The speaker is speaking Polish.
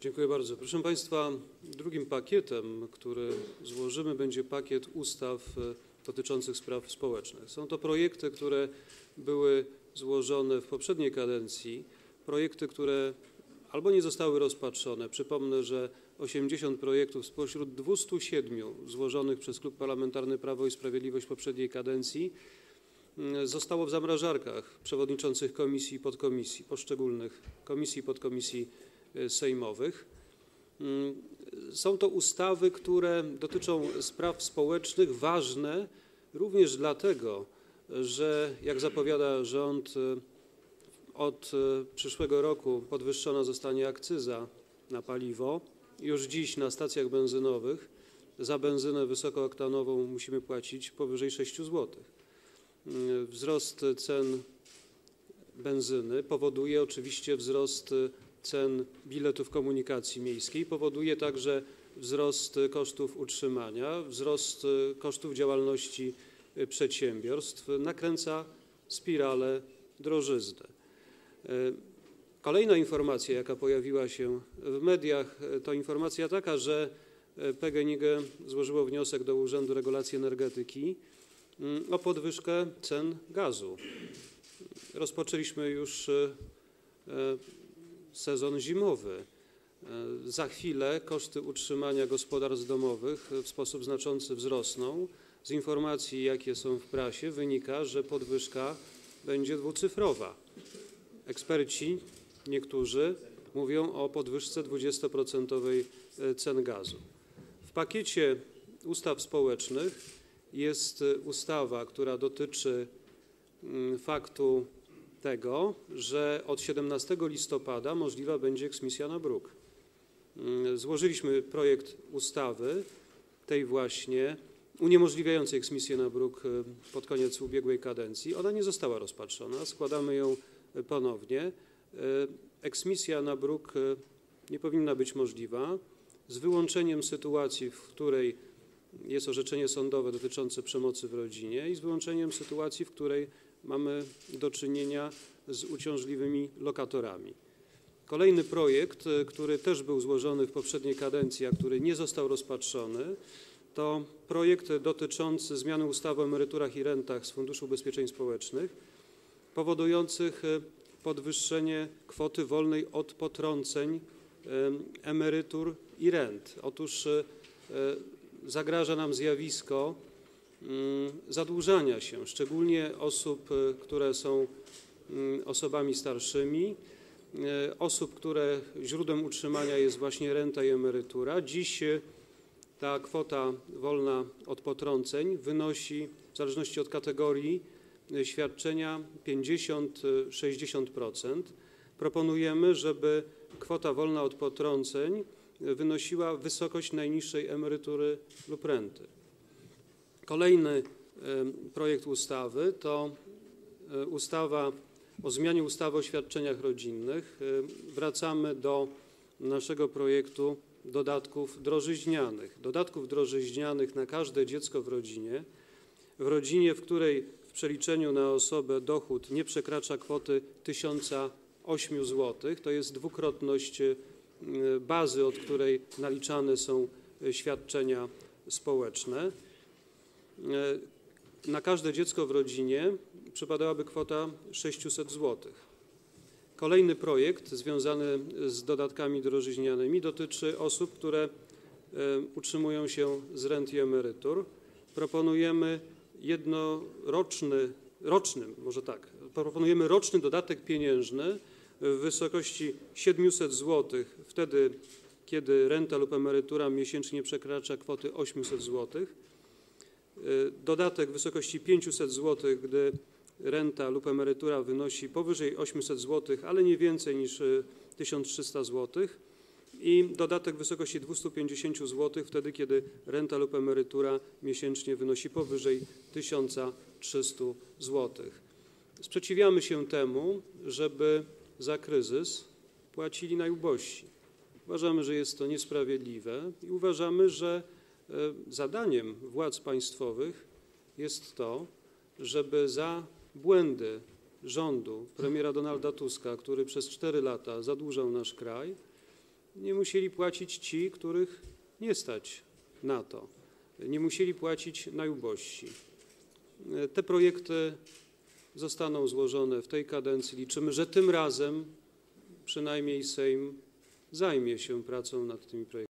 Dziękuję bardzo. Proszę Państwa, drugim pakietem, który złożymy, będzie pakiet ustaw e, dotyczących spraw społecznych. Są to projekty, które były złożone w poprzedniej kadencji, projekty, które albo nie zostały rozpatrzone. Przypomnę, że 80 projektów spośród 207 złożonych przez Klub Parlamentarny Prawo i Sprawiedliwość w poprzedniej kadencji mm, zostało w zamrażarkach przewodniczących komisji i podkomisji, poszczególnych komisji i podkomisji sejmowych. Mm, Są to ustawy, które dotyczą spraw społecznych, ważne również dlatego, że jak zapowiada rząd, e, od e, przyszłego roku podwyższona zostanie akcyza na paliwo. Już dziś na stacjach benzynowych za benzynę wysokooktanową musimy płacić powyżej 6 zł. Mm, Wzrost cen benzyny powoduje oczywiście wzrost cen biletów komunikacji miejskiej, powoduje także wzrost kosztów utrzymania, wzrost kosztów działalności y, przedsiębiorstw, nakręca spiralę drożyzny. Y, Kolejna informacja, jaka pojawiła się w mediach, y, to informacja taka, że PGNiG złożyło wniosek do Urzędu Regulacji Energetyki mm, o podwyżkę cen gazu. Rozpoczęliśmy już sezon zimowy. Y, Za chwilę koszty utrzymania gospodarstw domowych w sposób znaczący wzrosną. Z informacji, jakie są w prasie, wynika, że podwyżka będzie dwucyfrowa. Eksperci, niektórzy, mówią o podwyżce 20% cen gazu. W pakiecie ustaw społecznych jest ustawa, która dotyczy mm, faktu tego, że od 17 listopada możliwa będzie eksmisja na bruk. Mm, Złożyliśmy projekt ustawy tej właśnie uniemożliwiającej eksmisję na bruk e, pod koniec ubiegłej kadencji. Ona nie została rozpatrzona. Składamy ją ponownie. E, Eksmisja na bruk e, nie powinna być możliwa z wyłączeniem sytuacji, w której jest orzeczenie sądowe dotyczące przemocy w rodzinie i z wyłączeniem sytuacji, w której mamy do czynienia z uciążliwymi lokatorami. Kolejny projekt, e, który też był złożony w poprzedniej kadencji, a który nie został rozpatrzony, to projekt dotyczący zmiany ustawy o emeryturach i rentach z Funduszu Ubezpieczeń Społecznych, powodujących e, podwyższenie kwoty wolnej od potrąceń em, emerytur i rent. Otóż e, zagraża nam zjawisko zadłużania się, szczególnie osób, e, które są mm, osobami starszymi, osób, które źródłem utrzymania jest właśnie renta i emerytura. Dziś ta kwota wolna od potrąceń wynosi w zależności od kategorii y, świadczenia 50-60%. Proponujemy, żeby kwota wolna od potrąceń y, wynosiła wysokość najniższej emerytury lub renty. Kolejny projekt ustawy to y, ustawa o zmianie ustawy o świadczeniach rodzinnych. Y, Wracamy do naszego projektu dodatków drożyźnianych. Dodatków drożyźnianych na każde dziecko w rodzinie. W rodzinie, w której w przeliczeniu na osobę dochód nie przekracza kwoty 1008 zł, to jest dwukrotność y, bazy, od której naliczane są świadczenia społeczne. Y, Na każde dziecko w rodzinie przypadałaby kwota 600 zł. Kolejny projekt związany z dodatkami drożyźnianymi dotyczy osób, które e, utrzymują się z rent i emerytur. Proponujemy jednoroczny, roczny, może tak, proponujemy roczny dodatek pieniężny w wysokości 700 zł, wtedy kiedy renta lub emerytura miesięcznie nie przekracza kwoty 800 zł. Dodatek w wysokości 500 zł, gdy renta lub emerytura wynosi powyżej 800 zł, ale nie więcej niż y, 1300 zł i dodatek w wysokości 250 zł wtedy, kiedy renta lub emerytura miesięcznie wynosi powyżej 1300 zł. Sprzeciwiamy się temu, żeby za kryzys płacili najubożsi. Uważamy, że jest to niesprawiedliwe i uważamy, że zadaniem władz państwowych jest to, żeby za błędy rządu premiera Donalda Tuska, który przez 4 lata zadłużał nasz kraj, nie musieli płacić ci, których nie stać na to. Nie musieli płacić najubożsi. E, Te projekty zostaną złożone w tej kadencji. Liczymy, że tym razem przynajmniej Sejm zajmie się pracą nad tymi projektami.